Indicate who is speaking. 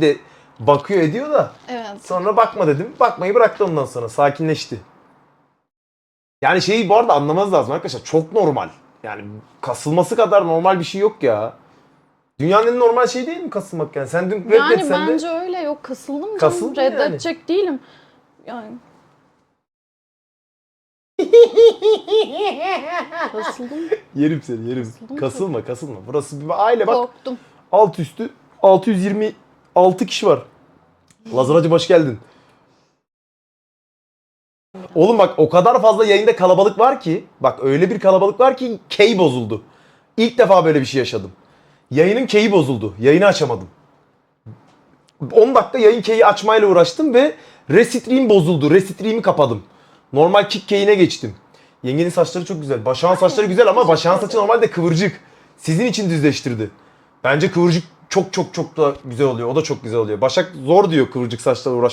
Speaker 1: de bakıyor ediyor da
Speaker 2: Evet.
Speaker 1: sonra bakma dedim. Bakmayı bıraktı ondan sonra sakinleşti. Yani şeyi bu arada anlamanız lazım arkadaşlar. Çok normal. Yani kasılması kadar normal bir şey yok ya. Dünyanın en normal şey değil mi kasılmak yani? Sen dün
Speaker 2: Yani
Speaker 1: reddetsen de
Speaker 2: bence öyle yok kasıldım canım.
Speaker 1: Kasıldın.
Speaker 2: Reddedecek değilim. Yani kasıldım.
Speaker 1: yerim seni yerim. Kasılma kasılma. Burası bir aile bak.
Speaker 2: Korktum.
Speaker 1: Alt üstü 626 kişi var. Lazar Hacı hoş geldin. Oğlum bak o kadar fazla yayında kalabalık var ki bak öyle bir kalabalık var ki key bozuldu. İlk defa böyle bir şey yaşadım. Yayının key'i bozuldu. Yayını açamadım. 10 dakika yayın key'i açmayla uğraştım ve restream bozuldu. Restream'i kapadım. Normal kick key'ine geçtim. Yengenin saçları çok güzel. Başak'ın saçları güzel ama Başak'ın saçı normalde kıvırcık. Sizin için düzleştirdi. Bence kıvırcık çok çok çok da güzel oluyor. O da çok güzel oluyor. Başak zor diyor kıvırcık saçlarla uğraş.